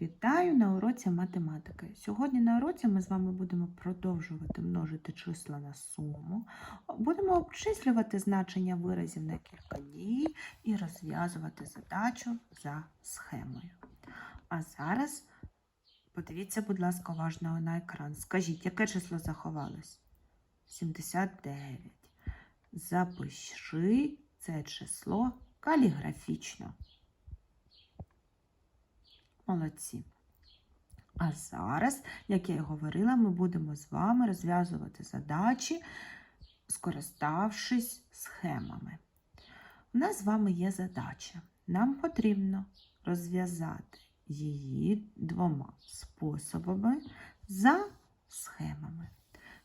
Вітаю на уроці математики. Сьогодні на уроці ми з вами будемо продовжувати множити числа на суму, будемо обчислювати значення виразів на кілька дій і розв'язувати задачу за схемою. А зараз подивіться, будь ласка, уважно на екран. Скажіть, яке число заховалось? 79. Запиши це число каліграфічно. Молодці. А зараз, як я і говорила, ми будемо з вами розв'язувати задачі, скориставшись схемами. У нас з вами є задача. Нам потрібно розв'язати її двома способами за схемами.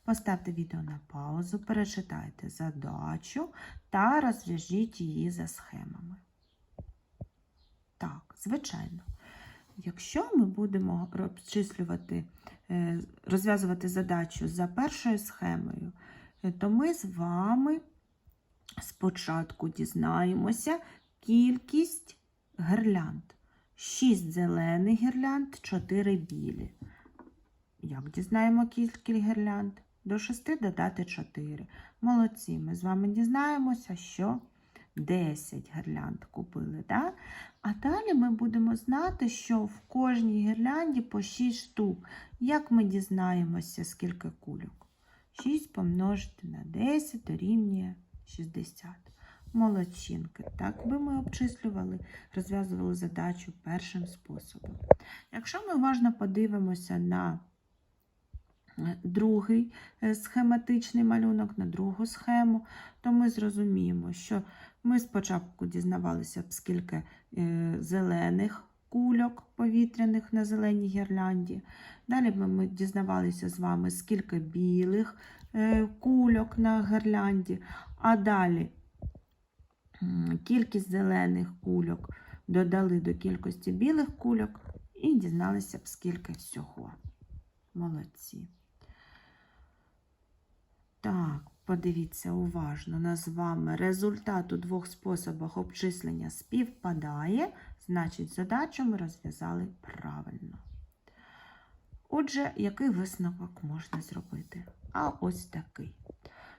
Поставте відео на паузу, перечитайте задачу та розв'яжіть її за схемами. Так, звичайно. Якщо ми будемо обчислювати, е, розв'язувати задачу за першою схемою, е, то ми з вами спочатку дізнаємося кількість гірлянд. 6 зелених гірлянд, 4 білі. Як дізнаємо кількість гірлянд? До 6 додати 4. Молодці, ми з вами дізнаємося, що 10 гірлянд купили. Да? А далі ми будемо знати, що в кожній гірлянді по 6 штук. Як ми дізнаємося, скільки кульок? 6 помножити на 10 дорівнює 60. Молодчинки. Так би ми обчислювали, розв'язували задачу першим способом. Якщо ми уважно подивимося на другий е, схематичний малюнок, на другу схему, то ми зрозуміємо, що ми спочатку дізнавалися, б, скільки е, зелених кульок повітряних на зеленій гірлянді. Далі б ми дізнавалися з вами, скільки білих е, кульок на гірлянді, а далі кількість зелених кульок додали до кількості білих кульок і дізналися б, скільки всього. Молодці. Так, подивіться уважно, нас з вами результат у двох способах обчислення співпадає, значить задачу ми розв'язали правильно. Отже, який висновок можна зробити? А ось такий.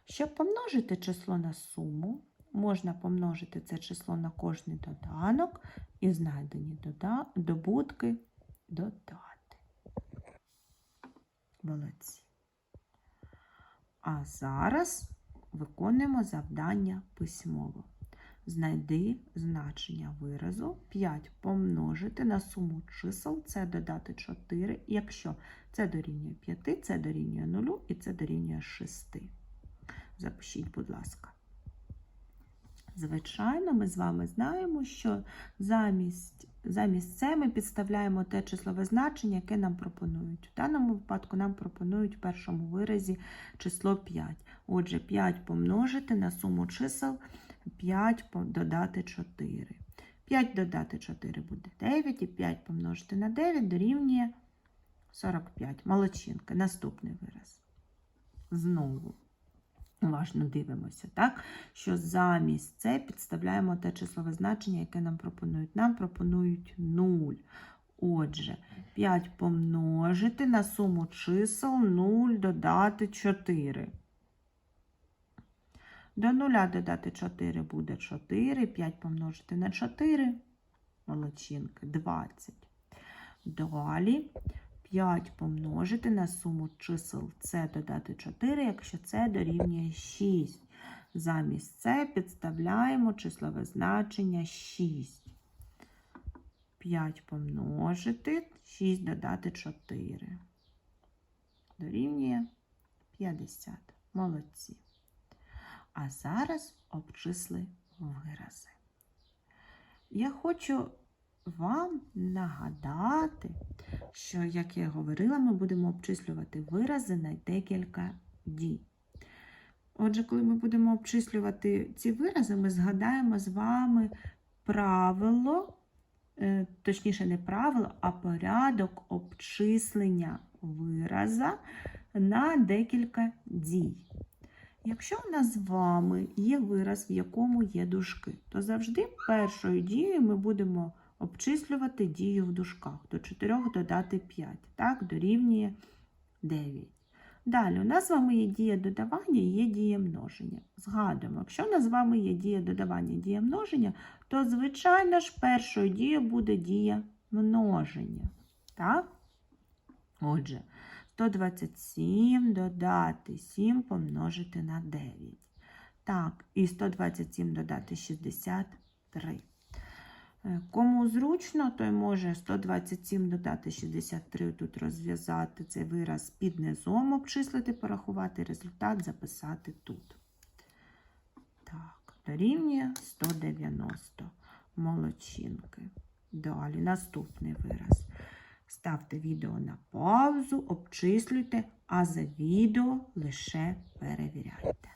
Щоб помножити число на суму, можна помножити це число на кожний доданок і знайдені добутки додати. Молодці. А зараз виконуємо завдання письмово. Знайди значення виразу 5 помножити на суму чисел, це додати 4, якщо це дорівнює 5, це дорівнює 0 і це дорівнює 6. Запишіть, будь ласка. Звичайно, ми з вами знаємо, що замість, замість це ми підставляємо те числове значення, яке нам пропонують. В даному випадку нам пропонують в першому виразі число 5. Отже, 5 помножити на суму чисел 5 додати 4. 5 додати 4 буде 9, і 5 помножити на 9 дорівнює 45. Молодчинка. Наступний вираз. Знову. Уважно дивимося, так? що замість це підставляємо те числове значення, яке нам пропонують. Нам пропонують 0. Отже, 5 помножити на суму чисел 0 додати 4. До 0 додати 4 буде 4, 5 помножити на 4, молодчинки, 20. Далі 5 помножити на суму чисел це додати 4, якщо це дорівнює 6. Замість це підставляємо числове значення 6. 5 помножити, 6 додати 4. Дорівнює 50. Молодці. А зараз обчисли вирази. Я хочу вам нагадати, що, як я говорила, ми будемо обчислювати вирази на декілька дій. Отже, коли ми будемо обчислювати ці вирази, ми згадаємо з вами правило, е, точніше, не правило, а порядок обчислення вираза на декілька дій. Якщо у нас з вами є вираз, в якому є дужки, то завжди першою дією ми будемо обчислювати дію в дужках. До 4 додати 5, так, дорівнює 9. Далі, у нас з вами є дія додавання і є дія множення. Згадуємо, якщо у нас з вами є дія додавання і дія множення, то, звичайно ж, першою дією буде дія множення. Так? Отже, 127 додати 7 помножити на 9. Так, і 127 додати 63. Е, Кому зручно, той може 127 додати 63 тут розв'язати цей вираз під низом, обчислити, порахувати, результат записати тут. Так, дорівнює 190 молодчинки. Далі наступний вираз. Ставте відео на паузу, обчислюйте, а за відео лише перевіряйте.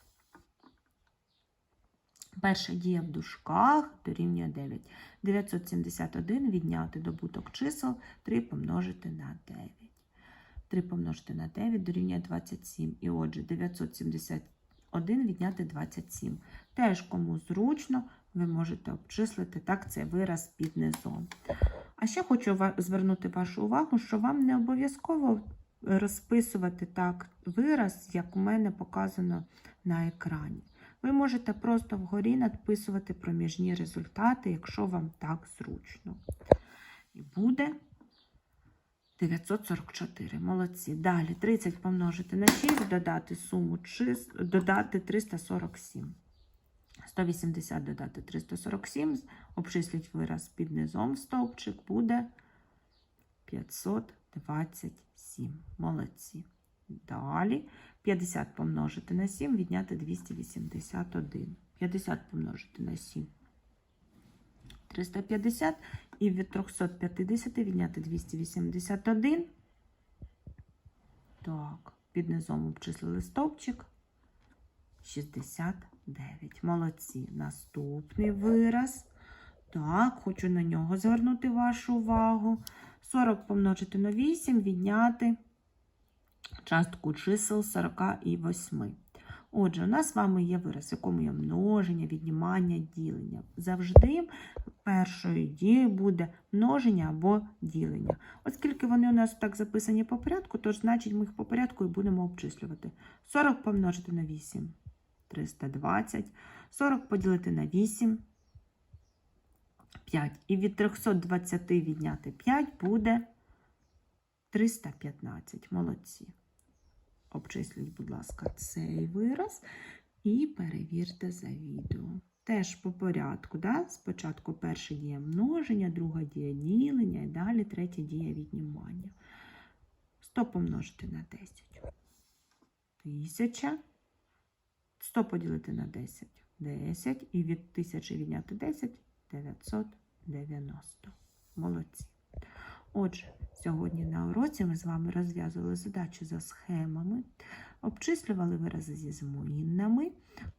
Перша дія в дужках дорівнює 9. 971 відняти добуток чисел 3 помножити на 9. 3 помножити на 9 дорівнює 27. І отже, 971 відняти 27. Теж кому зручно, ви можете обчислити так цей вираз під низом. А ще хочу звернути вашу увагу, що вам не обов'язково розписувати так вираз, як у мене показано на екрані. Ви можете просто вгорі надписувати проміжні результати, якщо вам так зручно. І буде 944. Молодці. Далі 30 помножити на 6, додати суму чис... додати 347. 180 додати 347, обчисліть вираз під низом стовпчик, буде 527. Молодці. Далі 50 помножити на 7, відняти 281. 50 помножити на 7. 350 і від 350 відняти 281. Так, під низом обчислили стовпчик. 69. Молодці. Наступний вираз. Так, хочу на нього звернути вашу увагу. 40 помножити на 8, відняти частку чисел 48. Отже, у нас з вами є вираз, в якому є множення, віднімання, ділення. Завжди першою дією буде множення або ділення. Оскільки вони у нас так записані по порядку, тож значить ми їх по порядку і будемо обчислювати. 40 помножити на 8 320. 40 поділити на 8 5. І від 320 відняти 5 буде 315. Молодці. Обчисліть, будь ласка, цей вираз і перевірте за відео. Теж по порядку. Да? Спочатку перша дія множення, друга дія ділення і далі третя дія віднімання. 100 помножити на 10. 1000. 100 поділити на 10. 10. І від 1000 відняти 10 990. Молодці. Отже, сьогодні на уроці ми з вами розв'язували задачу за схемами, обчислювали вирази зі змінними,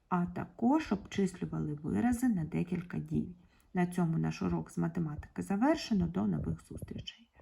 а також обчислювали вирази на декілька дій. На цьому наш урок з математики завершено. До нових зустрічей!